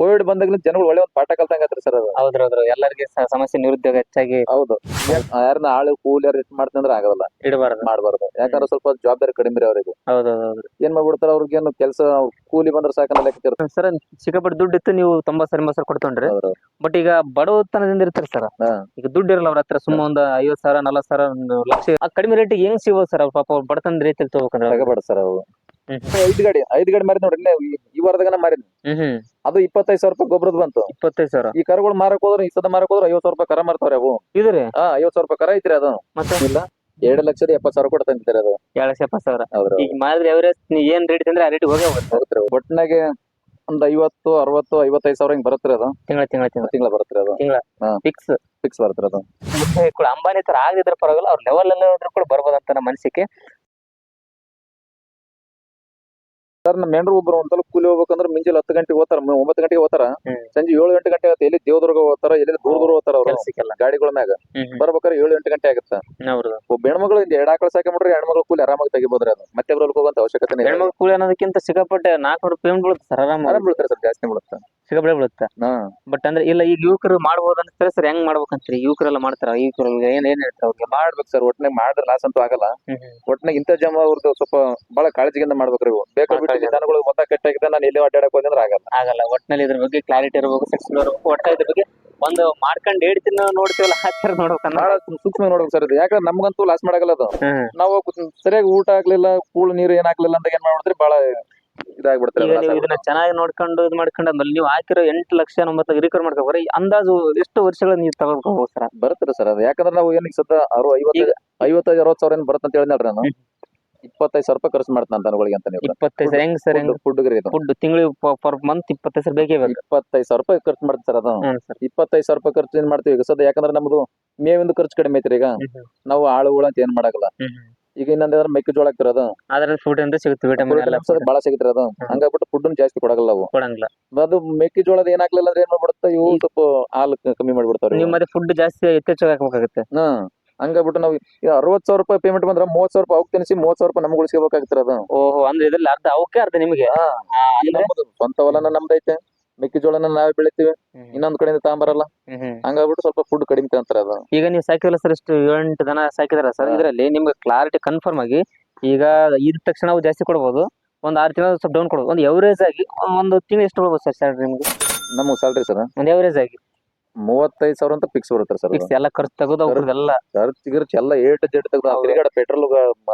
Covid ಬಂದಾಗ್ಲಿಂದ ಜನಗಳು ಒಳ್ಳೆ ಒಂದು ಪಾಠ ಕಲ್ತಂಗತ್ರಿ ಸರ್ ಅದು. ಹೌದ್ರ ಹೌದ್ರ ಎಲ್ಲರಿಗೆ ಸಮಸ್ಯೆ ನಿರುದ್ಯೋಗ ಹೆಚ್ಚಾಗಿ ಹೌದು. ಯಾರನ್ನ ಆಳು ಕೂಲಿ ಯಾರು ಇಟ್ ಮಾಡ್ತಂದ್ರೆ ಆಗಲ್ಲ ಇಡಬಾರ್ದು. ಮಾಡಬಾರ್ದು. ಯಾಕಂದ್ರೆ ಸ್ವಲ್ಪ ಜವಾಬ್ದಾರಿ ಕಡಿಮೆ ರೀ ಅವ್ರಿಗೆ. ಹೌದೌದು ಏನ್ ಮಾಡ್ಬಿಡ್ತಾರ ಅವ್ರಿಗೇನು ಕೆಲಸ ಕೂಲಿ ಬಂದ್ರೆ ಸಾಕನ್ನ ಲೆಕ್ಕ ಸರ್ ಸಿಕ್ಕಾಪಟ್ಟೆ ದುಡ್ಡು ಇತ್ತು ನೀವು ತುಂಬಾ ಸರಿ ಮೊಸರು ಕೊಡ್ತೊಂಡ್ರಿ. ಹೌದು ಬಟ್ ಈಗ ಬಡವತನದಿಂದ ಇರ್ತಾರೆ ಸರ್. ಈಗ ದುಡ್ಡು ಇರಲ್ಲ ಅವ್ರ ಹತ್ರ ಸುಮ್ಮ ಒಂದ್ ಐವತ್ ಸಾವಿರ ನಲ್ವತ್ ಸಾವಿರ ಒಂದು ಲಕ್ಷ. ಕಡಿಮೆ ರೇಟಿಗೆ ಹೆಂಗ್ ಸಿಗೋದು ಸರ್ ಪಾಪ ಅವ್ರು ಬಡತನ ರೀತಿಯಲ್ಲಿ ತಗೋಬೇಕಂದ್ರೆ ಬಡ ಸರ್ ಅವು ಹ್ಮ್. ಐದ್ ಗಾಡಿ ಐದ್ ಗಾಡಿ ಮಾರಿದ್ ನೋಡ್ರಿ ಈ- ಈ ವಾರದಾಗನ ಮಾರಿದ್ ಹ್ಮ್ ಅದು ಇಪ್ಪತ್ತೈದು ಸಾವಿರ ರೂಪಾಯಿ ಗೊಬ್ಬರದ್ ಬಂತು. ಇಪ್ಪತ್ತೈದು ಸಾವಿರ. ಈ ಕರುಗಳು ಮಾರಕ್ ಹೋದ್ರೆ ಈ ಸದ ಮಾರಕ್ ಹೋದ್ರೆ ಐವತ್ ಸಾವಿರ ರೂಪಾಯಿ ಕರ ಮಾರ್ತಾವ್ರಿ ಅವು. ಇದ್ರಿ ಹಾ ಐವತ್ ಸಾವಿರ ರೂಪಾಯಿ ಕರ ಐತ್ರಿ ಅದು. ಮತ್ತೆ? ಇಲ್ಲ ಎರಡು ಲಕ್ಷದ ಎಪ್ಪತ್ ಸಾವಿರ ಕೊಟ್ಟು ತಂದಿದ್ದಾರೆ ಅದು. ಎರಡ್ ಲಕ್ಷ ಎಪ್ಪತ್ತು ಸಾವಿರ. ಹೌದ್ರಿ ಈಗ ಮಾಡಿದ್ರೆ ಅವರೇಜ್ ಏನ್ ರೇಟ್ ತಂದ್ರೆ ಆ ರೇಟ್ ಹೋಗೇ ಹೋಗುತ್ತೆ ಒಟ್ಟಿನಾಗೆ ಒಂದ್ ಐವತ್ತು ಅರವತ್ತು ಐವತ್ತೈದು ಸಾವಿರ ಹಿಂಗ್ ಬರತ್ರಿ ಅದು. ತಿಂಗಳ ತಿಂಗಳ ತಿಂಗಳ. ತಿಂಗಳ ಬರತ್ರಿ ಅದು. ಫಿಕ್ಸ್ ಫಿಕ್ಸ್ ಬರತ್ರಿ ಅದು. ಅಂಬಾನಿ ತರ ಆಗದಿದ್ರೆ ಪರವಾಗಿಲ್ಲ ಅವ್ರ ಲೆವೆಲ್ ಅಲ್ಲಿ ಹೋದ್ರೆ ಕೂಡ ಬರ್ಬೋದಂತ ನಮ್ಮ ಮನಸ್ಸಿಗೆ ಸರ್ ನಮ್ಮ ಮೆಂಡ್ರು ಒಬ್ರು ಒಂದ್ಸಲ ಕೂಲಿ ಹೋಗ್ಬೇಕಂದ್ರೆ ಮುಂಜಾನೆ ಹತ್ತು ಗಂಟೆಗೆ ಹೋಗ್ತಾರ ಮ- ಒಂಬತ್ತು ಗಂಟೆಗೆ ಹೋಗ್ತಾರ. ಸಂಜೆ ಏಳು ಗಂಟೆ ಗಂಟೆ ಆಗುತ್ತೆ ಎಲ್ಲಿ ದೇವದುರ್ಗ ಹೋಗ್ತಾರ ಎಲ್ಲಿ ದೂರ ದೂರ ಹೋಗ್ತಾರ ಅವ್ರು ಗಾಡಿಗಳ ಮ್ಯಾಗ ಬರ್ಬೇಕಾರೆ ಬರ್ಬೇಕಾದ್ರೆ ಏಳು ಎಂಟು ಗಂಟೆ ಆಗುತ್ತೆ. ಒಬ್ಬ ಹೆಣ್ಮಗಳು ಇಂದ ಎರಡು ಆಕಳ ಸಾಕಿ ಮಾಡ್ರಿ ಹೆಣ್ಮಗಳು ಕೂಲಿ ಆರಾಮಾಗಿ ತೆಗಿಬೋದ್ರಿ ಅದು. ಮತ್ತೆ ಹೋಗುವಂತ ಅವಶ್ಯಕತೆ ಹೆಣ್ಮಗಳು ಕೂಲಿ ಅನ್ನೋದಕ್ಕಿಂತ ಸಿಕ್ಕಾಪಟ್ಟೆ ನಾಲ್ಕು ಪೇಮೆಂಟ್ ಬೀಳುತ್ತೆ ಸರ್ ಆರಾಮ ಆರಾಮ್ ಬೀಳ್ತಾರೆ ಸರ್ ಜಾಸ್ತಿ ಬೀಳುತ್ತೆ. ಸಿಕ್ಕಾಪಟ್ಟೆ ಬೀಳುತ್ತೆ ಹಾ. ಬಟ್ ಅಂದ್ರೆ ಇಲ್ಲ ಈಗ ಯುವಕರು ಮಾಡ್ಬೋದು ಅಂತ ಸರ್ ಹೆಂಗ್ ಮಾಡ್ಬೇಕಂತ್ರಿ? ಯುವಕರೆಲ್ಲ ಮಾಡ್ತಾರ ಯುವಕರ ಏನ್ ಏನ್ ಹೇಳ್ತಾರ ಅವ್ರಿಗೆ? ಮಾಡ್ಬೇಕು ಸರ್ ಒಟ್ನಾಗ ಮಾಡಿದ್ರೆ ಲಾಸ್ ಅಂತೂ ಆಗಲ್ಲ. ಒಟ್ನಾಗ ಇಂಥ ಜಮ ಅವ್ರದ್ದು ಸ್ವಲ್ಪ ಬಹಳ ಕಾಳಜಿಯಿಂದ ಮಾಡ್ಬೇಕ್ರಿ ಇವು. ಬೇಕಾ ಬಹಳ ಬಿಟ್ಟು ಕಾಳಜಿ. ನಿಧಾನಗಳು ಮೊತ್ತ ಕೆಟ್ಟಾಗಿದೆ ನಾನು ಎಲ್ಲಿ ಅಡ್ಡಾಡಕ್ ಹೋದ್ರೆ ಆಗಲ್ಲ. ಆಗಲ್ಲ ಒಟ್ನಲ್ಲಿ ಇದ್ರ ಬಗ್ಗೆ ಕ್ಲಾರಿಟಿ ಇರಬೇಕು ಇರಬೇಕು. ಒಟ್ಟ ಇದ್ರ ಬಗ್ಗೆ ಒಂದು ಮಾಡ್ಕೊಂಡ್ ಹೇಳ್ತೀನಿ ನೋಡ್ತೀವಲ್ಲ ಆ ನೋಡ್ಬೇಕಂದ್ರೆ ಬಹಳ ಸೂಕ್ಷ್ಮ ನೋಡ್ಬೇಕು ಸರ್ ಇದು. ಯಾಕಂದ್ರೆ ನಮ್ಗಂತೂ ಲಾಸ್ ಮಾಡಾಗಲ್ಲ ಅದು. ನಾವು ಸರಿಯಾಗಿ ಊಟ ಆಗ್ಲಿಲ್ಲ ಕೂಳು ನೀರು ಏನಾಗ್ಲಿಲ್ಲ ಅಂತ ಏನ್ ಮಾಡ್ಬಿಡ್ತೀರಿ? ಬಹಳ ಇದಾಗ್ಬಿಡ್ತಾರೆ ಇದನ್ನ ಚೆನ್ನಾಗಿ ನೋಡ್ಕೊಂಡು ಇದು ಮಾಡ್ಕೊಂಡು ಅಂದ್ರೆ ನೀವು ಹಾಕಿರೋ ಎಂಟು ಲಕ್ಷ ಒಂಬತ್ತು ರಿಕವರ್ ಮಾಡ್ಕೋಬಾರ ಅಂದಾಜು ಎಷ್ಟು ವರ್ಷಗಳ ನೀವು ತಗೋಬೇಕು ಸರ್ ಬರುತ್ತೆ ಸರ್ ಅದು. ಯಾಕಂದ್ರೆ ನಾವು ಏನಕ್ಕೆ ಸತ ಅರು ಐವತ್ತೈದು ಐವತ್ತೈದು ಅರವತ್ತು ಸಾವಿರ ಏನ್ ಬರುತ್ತೆ ಅಂತ ಹೇಳಿದ್ನಲ್ರಿ ನಾನು. ಇಪ್ಪತ್ತೈದು ಸಾವಿರ ರೂಪಾಯಿ ಖರ್ಚು ಮಾಡ್ತಾನೆ ದನಗಳಿಗೆ ಅಂತ ನೀವು. ಇಪ್ಪತ್ತೈದು ಸರ್ ಹೆಂಗ್ ಸರ್ ಹೆಂಗ್? ಫುಡ್ ಇದು. ಫುಡ್ ತಿಂಗಳಿಗೆ ಪರ್ ಮಂತ್ ಇಪ್ಪತ್ತೈದು ಸಾವಿರ ಬೇಕೇ ಬೇಕು. ಇಪ್ಪತ್ತೈದು ಸಾವಿರ ರೂಪಾಯಿ ಖರ್ಚು ಮಾಡ್ತಾರೆ ಸರ್ ಅದು. ಸರ್. ಇಪ್ಪತ್ತೈದು ಸಾವಿರ ರೂಪಾಯಿ ಖರ್ಚು ಏನ್ ಮಾಡ್ತೀವಿ ಈಗ ಸದ್ಯ ಯಾಕಂದ್ರೆ ನಮ್ದು ಮೇವಿಂದು ಖರ್ಚು ಕಡಿಮೆ ಐತ್ರಿ ಈಗ. ನಾವು ಆಳುಗಳು ಅಂತ ಏನ್ ಮಾಡಾಗಲ್ಲ ಈಗ ಇನ್ನೊಂದ್ರೆ ಮೆಕ್ಕೆಜೋಳ ಹಾಕ್ತಿರೋದು ಅದ್ರಲ್ಲಿ ಫುಡ್ ಅಂದ್ರೆ ಸಿಗುತ್ತೆ ವಿಟಮಿನ್ ಎಲ್ಲ ಬಹಳ ಸಿಗುತ್ತೆ ಅದು ಹಂಗಾಗ್ಬಿಟ್ಟು ಫುಡ್ ಜಾಸ್ತಿ ಕೊಡಗಲ್ಲ ಅವು ಕೊಡಂಗಿಲ್ಲ. ಅದು ಮೆಕ್ಕೆಜೋಳದ ಏನ್ ಹಾಕ್ಲಿಲ್ಲ ಅಂದ್ರೆ ಏನ್ ಮಾಡ್ಬಿಡುತ್ತೆ? ಇವು ಸ್ವಲ್ಪ ಹಾಲು ಕಮ್ಮಿ ಮಾಡ್ಬಿಡ್ತಾರೆ ನೀವು ಮತ್ತೆ ಫುಡ್ ಜಾಸ್ತಿ ಯಥೇಚ್ಛವಾಗಿ ಹಾಕ್ಬೇಕಾಗುತ್ತೆ. ಹ್ಮ್ ಹಂಗಾಗ್ಬಿಟ್ಟು ನಾವು ಅರವತ್ ಸಾವಿರ ರೂಪಾಯಿ ಪೇಮೆಂಟ್ ಬಂದ್ರೆ ಮೂವತ್ ಸಾವಿರ ರೂಪಾಯಿ ಅವ್ಕ್ ತಿನ್ಸಿ ಮೂವತ್ ಸಾವಿರ ರೂಪಾಯಿ ನಮ್ಗೆ ಅದು ಓಹೋ ಅಂದ್ರೆ ಇದ್ರಲ್ಲಿ ಅರ್ಧ ಅವಕ್ಕೆ ಅರ್ಧ ನಿಮಗೆ. ಅಂದ್ರೆ? ಸ್ವಂತ ಹೊಲನ ನಮ್ದೈತೆ. ಮೆಕ್ಕೆಜೋಳನ ನಾವೇ ಬೆಳಿತೀವಿ. ಇನ್ನೊಂದ್ ಕಡೆಯಿಂದ ತಗೊಂಬರಲ್ಲ. ಹಂಗಾಗ್ಬಿಟ್ಟು ಸ್ವಲ್ಪ ಫುಡ್ ಕಡಿಮೆ ತಗೊಂತಾರೆ ಅದು. ಈಗ ನೀವು ಸಾಕಿರಲ್ಲ ಸರ್ ಇಷ್ಟು ಎಂಟು ದನ ಸಾಕಿದಾರ ಸರ್. ಇದರಲ್ಲಿ ನಿಮ್ಗೆ ಕ್ಲಾರಿಟಿ ಕನ್ಫರ್ಮ್ ಆಗಿ ಈಗ ಇದ ತಕ್ಷಣ ನಾವು ಜಾಸ್ತಿ ಕೊಡ್ಬೋದು. ಒಂದ್ ಆರು ತಿಂಗಳು ಸ್ವಲ್ಪ ಡೌನ್ ಕೊಡ್ಬೋದು. ಒಂದು ಎವರೇಜ್ ಆಗಿ ಒಂದು ತಿಂಗಳು ಎಷ್ಟು ಕೊಡ್ಬೋದು ಸರ್ ಸ್ಯಾಲ್ರಿ ನಿಮ್ಗೆ? ನಮ್ಗೆ ಸ್ಯಾಲ್ರಿ ಸರ್ ಒಂದು ಎವರೇಜ್ ಆಗಿ. ಮೂವತ್ತೈದು ಸಾವಿರ ಅಂತ ಫಿಕ್ಸ್ ಬರುತ್ತೆ ಸರ್ ಫಿಕ್ಸ್ ಎಲ್ಲ ಖರ್ಚು ತೆಗೆದು ಅವ್ರದ್ದೆಲ್ಲ ಖರ್ಚು ಗಿರ್ಚು ಎಲ್ಲ ಏಟ್ ಜೆಡ್ ತೆಗೆದು. ತಿರುಗಾಡ ಪೆಟ್ರೋಲ್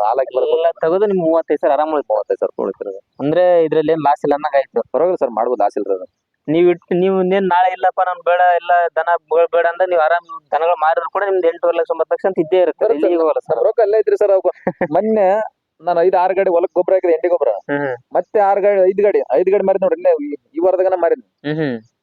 ಹಾಲಾಕಿ ಎಲ್ಲ ತೆಗೆದು ನಿಮ್ಗೆ ಮೂವತ್ತೈದು ಸಾವಿರ ಆರಾಮ ಮೂವತ್ತೈದು ಸಾವಿರ ಕೊಡುತ್ತೆ ಅಂದ್ರೆ ಇದ್ರಲ್ಲಿ ಏನ್ ಲಾಸ್ ಇಲ್ಲ ಅನ್ನಂಗಾಯ್ತು ಪರವಾಗಿಲ್ಲ ಸರ್ ಮಾಡ್ಬೋದು ಲಾಸ್ ಇಲ್ಲ ಅದು. ನೀವು ಇಟ್ ನೀವ್ ಇನ್ನೇನ್ ನಾಳೆ ಇಲ್ಲಪ್ಪ ನಾನು ಬೇಡ ಇಲ್ಲ ದನ ಬೇ- ಬೇಡ ಅಂದ್ರೆ ನೀವ್ ಆರಾಮ್ ದನಗಳು ಮಾರಿದ್ರು ಕೂಡ ನಿಮ್ದು ಎಂಟೂವರೆ ಲಕ್ಷ ಒಂಬತ್ತು ಲಕ್ಷ ಅಂತ ಇದ್ದೇ ಇರುತ್ತೆ ಬರುತ್ತೆ ಎಲ್ಲಿಗೆ ಹೋಗಲ್ಲ ಸರ್. ರೊಕ್ಕ ಅಲ್ಲೇ ಐತ್ರಿ ಸರ್ ಅವು ಮೊನ್ನೆ ನಾನು ಐದ್ ಆರ್ ಗಾಡಿ ಹೊಲಕ್ ಗೊಬ್ಬರ ಹಾಕಿದೆ ಎಂಡಿ ಗೊಬ್ಬರ. ಹ್ಮ್ ಮತ್ತೆ ಆರು ಗಾಡಿ ಐದ್ ಗಾಡಿ ಐದ್ ಗಾಡಿ ಮಾರಿದ್ ನೋಡ್ರಿ ಇಲ್ಲೇ ಈ- ಈ ವಾರದಾಗನ ಮಾರಿದ್ ಹ್ಮ್ ಹ್ಮ್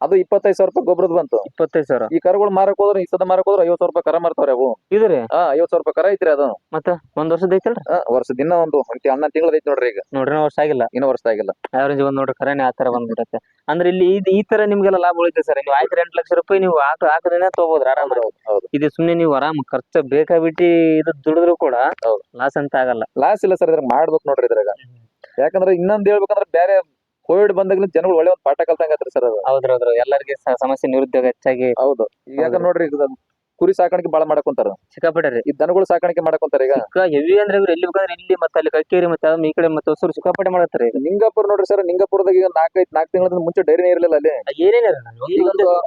ಅದು ಇಪ್ಪತ್ತೈದು ಸಾವಿರ ರೂಪಾಯಿ ಗೊಬ್ಬರದ್ ಬಂತು. ಇಪ್ಪತ್ತೈದು ಸಾವಿರ. ಈ ಕರುಗಳು ಮಾರಕ್ ಹೋದ್ರೆ ಈ ಸದ ಮಾರಕ್ ಹೋದ್ರೆ ಐವತ್ ಸಾವಿರ ರೂಪಾಯಿ ಕರ ಮಾರ್ತಾವ್ರೆ ಅವು ಇದ್ರಿ? ಹಾ ಐವತ್ ಸಾವಿರ ರೂಪಾಯಿ ಕರ ಐತ್ರಿ ಅದು. ಮತ್ತೆ ಒಂದ್ ವರ್ಷದ ಐತಲ್ರಿ? ವರ್ಷದ ದಿನ ಒಂದು ಅಣ್ಣ ಹನ್ನೊಂದು ತಿಂಗಳದ ಐತಿ ನೋಡ್ರಿ ಈಗ. ನೋಡ್ರಿ ವರ್ಷ ಆಗಿಲ್ಲ. ಇನ್ನ ವರ್ಷ ಆಗಿಲ್ಲ. ಆವರೇಜ್ ಒಂದ್ ನೋಡ್ರಿ ಕರೆನೇ ಆ ತರ ಬಂದ್ಬಿಡುತ್ತೆ ಅಂದ್ರೆ ಇಲ್ಲಿ ಇದು ಈ ತರ ನಿಮ್ಗೆಲ್ಲ ಲಾಭ ಉಳಿತೆ ಸರ್. ನೀವು ಆಯ್ತು ಎಂಟು ಲಕ್ಷ ರೂಪಾಯಿ ನೀವು ಹಾಕ ಹಾಕದೇನೆ ತಗೋಬೋದ್ರಿ ಆರಾಮ ಇದು ಸುಮ್ನೆ ನೀವು ಆರಾಮ್ ಖರ್ಚು ಬೇಕಾಬಿಟ್ಟು ಇದು ದುಡಿದ್ರು ಕೂಡ. ಲಾಸ್ ಅಂತ ಆಗಲ್ಲ. ಲಾಸ್ ಇಲ್ಲ ಸರ್ ಇದ್ರಾಗ ಮಾಡ್ಬೇಕು ನೋಡ್ರಿ ಇದ್ರಾಗ. ಯಾಕಂದ್ರೆ ಇನ್ನೊಂದ್ ಹೇಳ್ಬೇಕಂದ್ರೆ ಬೇರೆ ಕೋವಿಡ್ ಬಂದಾಗ್ಲಿಂದ ಜನಗಳು ಒಳ್ಳೆ ಒಂದು ಪಾಠ ಕಲ್ತಂಗತ್ರಿ ಸರ್ ಅದು ಹೌದ್ರ ಹೌದ್ರ. ಎಲ್ಲರಿಗೆ ಸಮಸ್ಯೆ ನಿರುದ್ಯೋಗ ಹೆಚ್ಚಾಗಿ ಹೌದು. ಈಗ ನೋಡ್ರಿ ಈಗ ಕುರಿ ಸಾಕಾಣಿಕೆ ಬಾಳ ಮಾಡ್ಕೊಂತಾರ ಸಿಕ್ಕಾಪಟ್ಟೆ ರೀ ಈ ದನಗಳು ಸಾಕಾಣಿಕೆ ಮಾಡ್ಕೊಂತಾರ ಈಗ. ಹೆವಿ ಅಂದ್ರೆ ಇವ್ರು ಎಲ್ಲಿ ಬೇಕಂದ್ರೆ ಇಲ್ಲಿ ಮತ್ತೆ ಅಲ್ಲಿ ಕಕ್ಕೇರಿ ಮತ್ತೆ ಈ ಕಡೆ ಮತ್ತೆ ಹೊಸರು ಸಿಕ್ಕಾಪಟ್ಟೆ ಮಾಡತ್ತಾರೆ ನಿಂಗಾಪುರ ನೋಡ್ರಿ ಸರ್ ನಿಂಗಾಪುರದಾಗ ಈಗ ನಾಲ್ಕೈದು ನಾಲ್ಕು ತಿಂಗಳ ಮುಂಚೆ ಡೈರಿನೇ ಇರಲಿಲ್ಲ ಅಲ್ಲಿ. ಏನೇನಿಲ್ಲ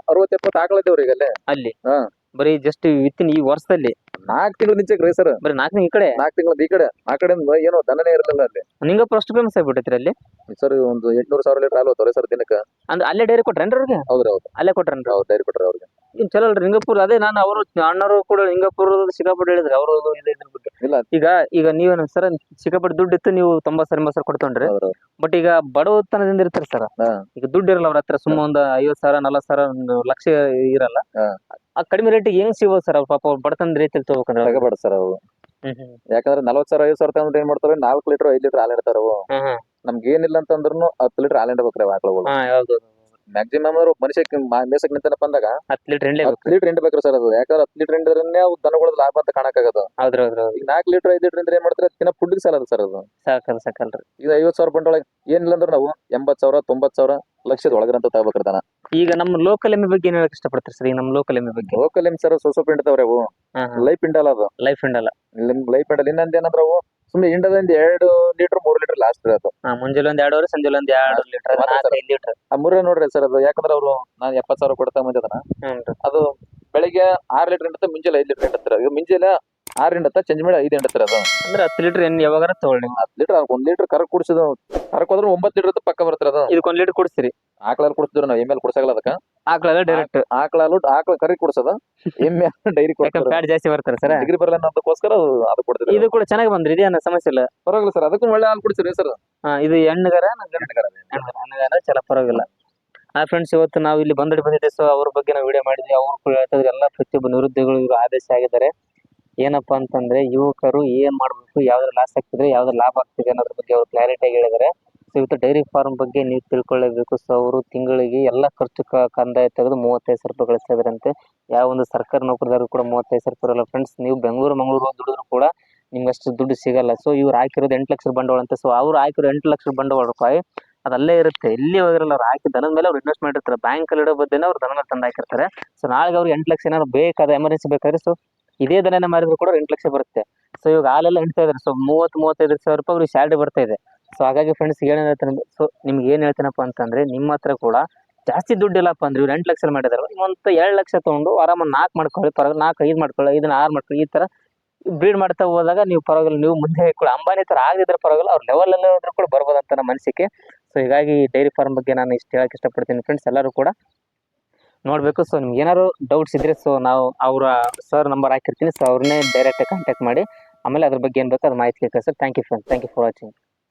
ಅರವತ್ತೆಪ್ಪತ್ತು ಎಪ್ಪತ್ತು ಆಕಳದೇವ್ರಿ ಈಗ ಅಲ್ಲಿ. ಅಲ್ಲಿ. ಹಾ. ಬರೀ ಜಸ್ಟ್ ವಿತಿನ್ ಈ ವರ್ಷದಲ್ಲಿ ನಾಲ್ಕು ತಿಂಗಳ ನಿಂಚಕ್ ರೀ ಸರ್. ಬರೀ ನಾಕ್ ಈ ಕಡೆ? ನಾಲ್ಕು ತಿಂಗಳ ಈ ಕಡೆ. ಆ ಕಡೆ ಏನೋ ದನನೇ ಇರಲಿಲ್ಲ ಅಲ್ಲಿ. ನಿಂಗಪ್ಪ ಅಷ್ಟು ಫೇಮಸ್ ಆಗ್ಬಿಟ್ಟೈತ್ರಿ ಅಲ್ಲಿ? ಸರ್ ಒಂದು ಎಂಟ್ನೂರು ಸಾವಿರ ಲೀಟರ್ ಹಾಲು ತೋರಿ ಸರ್ ದಿನಕ್ಕೆ. ಅಂದ್ರೆ ಅಲ್ಲೇ ಡೈರಿ ಕೊಟ್ರೇನ್ರಿ ಅವ್ರಿಗೆ? ಹೌದ್ರಿ ಹೌದು. ಅಲ್ಲೇ ಕೊಟ್ರೇನ್ರಿ? ಹೌದು ಡೈರಿ ಕೊಟ್ರಿ ಅವ್ರಿಗೆ. ಇನ್ ಚಲೋ ಅಲ್ರಿ ನಿಂಗಪುರ. ಅದೇ ನಾನು ಅವರು ಅಣ್ಣರು ಕೂಡ ನಿಂಗಪುರ ಸಿಕ್ಕಾಪಟ್ಟೆ ಹೇಳಿದ್ರೆ. ಅವರು ಇದು ಇದ್ರ ಬಗ್ಗೆ ಇಲ್ಲ. ಈಗ ಈಗ ನೀವೇನು ಸರ್ ಸಿಕ್ಕಾಪಟ್ಟೆ ದುಡ್ಡು ಇತ್ತು ನೀವು ತೊಂಬತ್ತು ಸರ್ ಎಂಬತ್ತು ಸಾವಿರ ಕೊಡ್ತೊಂಡ್ರಿ ಬಟ್ ಈಗ ಬಡವತನದಿಂದ ಇರ್ತಾರೆ ಸರ್. ಹಾ. ಈಗ ದುಡ್ಡು ಇರಲ್ಲ ಅವ್ರ ಹತ್ರ ಸುಮ್ಮ ಒಂದ್ ಐವತ್ ಸಾವಿರ ನಲವತ್ತು ಸಾವಿರ ಒಂದು ಲಕ್ಷ ಇರಲ್ಲ. ಹಾ. ಆ ಕಡಿಮೆ ರೇಟ್ ಹೆಂಗ್ ಸಿಗೋದು ಸರ್ ಅವ್ರ ಪಾಪ ಅವ್ರ ಬಡತನ ರೀತಿಯಲ್ಲಿ ತಗೋಬೇಕಂದ್ರೆ. ತಗೋಬೇಡ ಸರ್ ಅವು. ಯಾಕಂದ್ರೆ ನಲ್ವತ್ತು ಸಾವಿರ ಐದು ಸಾವಿರ ತಗೊಂಡ್ರೆ ಏನ್ ಮಾಡ್ತಾರೆ? ನಾಲ್ಕು ಲೀಟರ್ ಐದು ಲೀಟರ್ ಹಾಲು ಇಡ್ತಾರ ಅವು. ನಮ್ಗೆ ಏನಿಲ್ಲ ಅಂತಂದ್ರು ಹತ್ತು ಲೀಟರ್ ಹಾಲು ಇಡ್ಬೇಕ್ರಿ ಆಕಳುಗಳು. ಮ್ಯಾಕ್ಸಿಮಮ್ ಅವ್ರು ಮನುಷ್ಯ ಮೇಸಕ್ ನಿಂತನಪ್ಪ ಅಂದಾಗ ಹತ್ತು ಲೀಟರ್ ಎಂಡ್ಲೆ ಹತ್ತು ಲೀಟರ್ ಹಿಂಡ್ಬೇಕ್ರಿ ಸರ್ ಅದು. ಯಾಕಂದ್ರೆ ಹತ್ತು ಲೀಟರ್ ಹಿಂಡಿದ್ರನ್ನೇ ಅವು ದನಗಳದ ಲಾಭ ಅಂತ ಕಾಣಕ್ಕಾಗದು. ಈಗ ನಾಲ್ಕು ಲೀಟರ್ ಐದು ಲೀಟರ್ ಅಂದ್ರೆ ಏನ್ ಮಾಡ್ತಾರೆ? ದಿನ ಫುಡ್ಗೆ ಸಾಲದು ಸರ್ ಅದು. ಸಾಕಲ್ ಸಾಕಲ್ರಿ. ಈಗ ಐವತ್ತು ಸಾವಿರ ಬಂಡವಾಳ ಏನಿಲ್ಲ ಅಂದ್ರೆ ನಾವು ಎಂಬತ್ತು ಸಾವಿರ ತೊಂಬತ್ತು ಸಾವಿರ ಲಕ್ಷದ ಒಳಗರಂತ ತಗೋಬೇಕ್ರಿ ದನ. ಈಗ ನಮ್ಮ ಲೋಕಲ್ ಎಮ್ಮೆ ಬಗ್ಗೆ ಏನ್ ಹೇಳಕ್ ಇಷ್ಟಪಡ್ತೀರಿ ಸರ್ ಈಗ ನಮ್ಮ ಲೋಕಲ್ ಎಮ್ಮೆ ಬಗ್ಗೆ. ಲೋಕಲ್ ಎಂ ಸರ್ ಸೊಸೊ ಪಿಂಡದವ್ರೆ ಅವು. ಲೈಫ್ ಇಂಡಲ್ ಅದು. ಲೈಫ್ ಇಂಡಲ್ ನಿಮ್ ಲೈಫ್ ಇಂಡಲ್ ಇನ್ನೊಂದ್ ಏನಂದ್ರ ಅವು? ಸುಮ್ನೆ ಇಂಡದಿಂದ ಎರಡು ಲೀಟರ್ ಮೂರ್ ಲೀಟರ್ ಲಾಸ್ಟ್ ಅದು. ಹಾ ಮುಂಜಾನೆ ಒಂದ್ ಎರಡೂವರೆ ಸಂಜೆ ಒಂದ್ ಎರಡು ಲೀಟರ್ ಮಾತ್ರ sir. ನಾಲ್ಕೈದು ಲೀಟರ್ ಆ ಮೂರೇ ನೋಡ್ರಿ ಸರ್ ಅದು. ಯಾಕಂದ್ರೆ ಅವರು ನಾನ್ ಎಪ್ಪತ್ ಸಾವಿರ ಕೊಡ್ತಾ ಬಂದಿದ್ದಾನ. ಅದು ಬೆಳಿಗ್ಗೆ ಆರ್ ಲೀಟರ್ ಹಿಂಡತ್ತೆ ಮುಂಜಾನೆ ಐದ್ ಲೀಟರ್ ಹಿಂಡತ್ತರ ಈಗ ಮುಂಜಾನೆ ಆರ್ ಎಂಡ್ ಹತ್ತ ಚೇಂಜ್ ಮಾಡಿ ಐದ್ ಹತ್ತಿರ ಅದು. ಅಂದ್ರೆ ಹತ್ತು ಲೀಟರ್ ಎಣ್ಣೆ ಯಾವಾಗಾರ ತಗೊಳ್ಳಿ. ಹತ್ತು ಲೀಟರ್ ಒಂದ್ ಲೀಟರ್ ಕರಕ್ ಕುಡಿಸಿದ ಕರಕ್ ಹೋದ್ರೆ ಒಂಬತ್ತು ಲೀಟರ್ ಪಕ್ಕ ಬರ್ತಾರ ಅದು. ಇದಕ್ಕೆ ಒಂದ್ ಲೀಟರ್ ಕುಡಿಸ್ತೀರಿ. ಆಕಳಲ್ಲಿ ಕುಡಿಸಿದ್ರು ನಾವು ಎಮ್ಎಲ್ ಕುಡ್ಸಾಗಲ್ಲ ಅದಕ್ಕ. ಆಕಳಲ್ಲ ಡೈರೆಕ್ಟ್ ಆಕಳ ಹಾಲು ಆಕಳ ಕರಿ ಕುಡ್ಸದ. ಎಮ್ಮೆ ಡೈರಿ ಫ್ಯಾಟ್ ಜಾಸ್ತಿ ಬರ್ತಾರೆ ಸರ್. ಡಿಗ್ರಿ ಬರಲ್ಲ ಅನ್ನೋದಕ್ಕೋಸ್ಕರ ಅದು ಅದು ಕೊಡ್ತಿದ್ರು ಇದು ಕೂಡ ಚೆನ್ನಾಗಿ ಬಂದ್ರಿ ಇದೇನ ಸಮಸ್ಯೆ ಇಲ್ಲ. ಪರವಾಗಿಲ್ಲ ಸರ್ ಅದಕ್ಕೂ ಒಳ್ಳೆ ಹಾಲು ಕುಡಿಸಿರಿ ಸರ್. ಹಾ, ಇದು ಹೆಣ್ಣುಗರ ಹೆಣ್ಣುಗರ ಚಲ ಪರವಾಗಿಲ್ಲ. ಆ ಫ್ರೆಂಡ್ಸ್ ಇವತ್ತು ನಾವು ಇಲ್ಲಿ ಬಂದಡಿ ಬಂದಿದ್ದೆ ಸೊ ಅವ್ರ ಬಗ್ಗೆ ನಾವು ವಿಡಿಯೋ ಮಾಡಿದ್ವಿ. ಅವ್ರು ಎಲ್ಲ ಪ್ರತಿಯೊಬ್ಬ ನಿರುದ್ಯೋಗಿಗಳು ಇವರು ಆದೇಶ ಆಗಿದ್ದಾರೆ. ಏನಪ್ಪಾ ಅಂತಂದ್ರೆ ಯುವಕರು ಏನ್ ಮಾಡ್ಬೇಕು ಯಾವ್ದ್ರ ಲಾಸ್ ಆಗ್ತಿದೆ ಯಾವ್ದ್ರ ಲಾಭ ಆಗ್ತಿದೆ ಅನ್ನೋದ್ರ ಬಗ್ಗೆ ಅವ್ರು ಕ್ಲಾರಿಟಿಯಾಗಿ ಹೇಳಿದ್ದಾರೆ ಸೊ ಇವತ್ತು ಡೈರಿ ಫಾರ್ಮ್ ಬಗ್ಗೆ ನೀವು ತಿಳ್ಕೊಳ್ಳೇಬೇಕು. ಸೊ ಅವರು ತಿಂಗಳಿಗೆ ಎಲ್ಲ ಖರ್ಚು ಕಂದಾಯ ತೆಗೆದು ಮೂವತ್ತೈದು ಸಾವಿರ ರೂಪಾಯಿ ಗಳಿಸ್ತಾ ಯಾವ ಒಂದು ಸರ್ಕಾರಿ ನೌಕರದಾರರು ಕೂಡ ಮೂವತ್ತೈದು ಸಾವಿರ ರೂಪಾಯಿ ಇರಲ್ಲ ಫ್ರೆಂಡ್ಸ್ ನೀವು ಬೆಂಗಳೂರು, ಮಂಗಳೂರು ದುಡಿದ್ರು ಕೂಡ ನಿಮ್ಗೆ ಅಷ್ಟು ದುಡ್ಡು ಸಿಗಲ್ಲ. ಸೊ ಇವ್ರು ಹಾಕಿರೋದು ಎಂಟು ಲಕ್ಷ ಬಂಡವಾಳ ಅಂತ. ಸೊ ಅವ್ರು ಹಾಕಿರೋ ಎಂಟು ಲಕ್ಷ ಬಂಡವಾಳ ರೂಪಾಯಿ ಅದಲ್ಲೇ ಇರುತ್ತೆ. ಎಲ್ಲಿ ಹೋಗಿರಲ್ಲ ಅವ್ರು ಹಾಕಿ ದನದ ಮೇಲೆ ಅವ್ರು ಇನ್ವೆಸ್ಟ್ ಮಾಡಿರ್ತಾರೆ. ಬ್ಯಾಂಕ್ ಅಲ್ಲಿ ಇಡೋ ಬದ್ದೇನೆ ಅವ್ರು ದನ ಮೇಲೆ ತಂದು ಹಾಕಿರ್ತಾರೆ. ಸೊ ನಾಳೆಗೆ ಅವ್ರು ಎಂಟು ಲಕ್ಷ ಏನಾದ್ರು ಬೇಕಾದ ಎಮರ್ಜೆನ್ಸಿ ಬೇಕಾದ್ರೆ ಸೊ ಇದೇ ದನ ಮಾರಿದ್ರು ಕೂಡ ಎಂಟು ಲಕ್ಷ ಬರುತ್ತೆ. ಸೊ ಇವಾಗ ಹಾಲೆಲ್ಲ ಹಿಡ್ತಾ ಇದ್ದಾರೆ. ಸೊ ಮೂವತ್ತು ಮೂವತ್ತೈದು ಸಾವಿರ ರೂಪಾಯಿ ಅವ್ರಿಗೆ ಸ್ಯಾಲ್ರಿ ಬರ್ತಾ ಇದೆ. ಸೊ ಹಾಗಾಗಿ ಫ್ರೆಂಡ್ಸ್ ಏನು ಹೇಳ್ತಾನೆ ಸೊ ನಿಮ್ಗೆ ಏನು ಹೇಳ್ತೀನಪ್ಪ ಅಂತಂದ್ರೆ, ನಿಮ್ಮ ಹತ್ರ ಕೂಡ ಜಾಸ್ತಿ ದುಡ್ಡು ಇಲ್ಲಪ್ಪ ಅಂದ್ರೆ ಇವ್ರು ಎಂಟು ಲಕ್ಷ ಮಾಡಿದಾರೆ ಒಂದು ಎರಡು ಲಕ್ಷ ತೊಗೊಂಡು ಆರಾಮಾಗಿ ನಾಲ್ಕು ಮಾಡ್ಕೊಳ್ಳಿ ಪರ ನಾಲ್ಕು, ಐದು ಮಾಡ್ಕೊಳ್ಳಿ ಇದನ್ನ ಆರು ಮಾಡ್ಕೊಳ್ಳಿ, ಈ ಥರ ಬ್ರೀಡ್ ಮಾಡ್ತಾ ಹೋದಾಗ ನೀವು ಪರವಾಗಿಲ್ಲ, ನೀವು ಮುಂದೆ ಕೂಡ ಅಂಬಾನಿ ಥರ ಆಗದಿದ್ರೆ ಪರವಾಗಿಲ್ಲ, ಅವ್ರ ಲೆವೆಲ್ ಹೋದ್ರೂ ಕೂಡ ಬರ್ಬೋದಂತ ಅಂತ ನಮ್ಮ ಅನಿಸಿಕೆ. ಸೊ ಹೀಗಾಗಿ ಡೈರಿ ಫಾರ್ಮ್ ಬಗ್ಗೆ ನಾನು ಇಷ್ಟು ಹೇಳಕ್ಕೆ ಇಷ್ಟಪಡ್ತೀನಿ ಫ್ರೆಂಡ್ಸ್ ಎಲ್ಲರೂ ಕೂಡ ನೋಡಬೇಕು. ಸೊ ನಿಮ್ಗೆ ಏನಾದ್ರು ಡೌಟ್ಸ್ ಇದ್ರೆ ಸೊ ನಾವು ಅವರ ಸರ್ ನಂಬರ್ ಹಾಕಿರ್ತೀನಿ. ಸೊ ಅವ್ರನ್ನೇ ಡೈರೆಕ್ಟ್ ಕಾಂಟ್ಯಾಕ್ಟ್ ಮಾಡಿ. ಆಮೇಲೆ ಅದ್ರ ಬಗ್ಗೆ ಏನು ಬೇಕೋ ಅದು ಮಾಹಿತಿ ಕೇಳ್ತಾರೆ sir thank you friend thank you for watching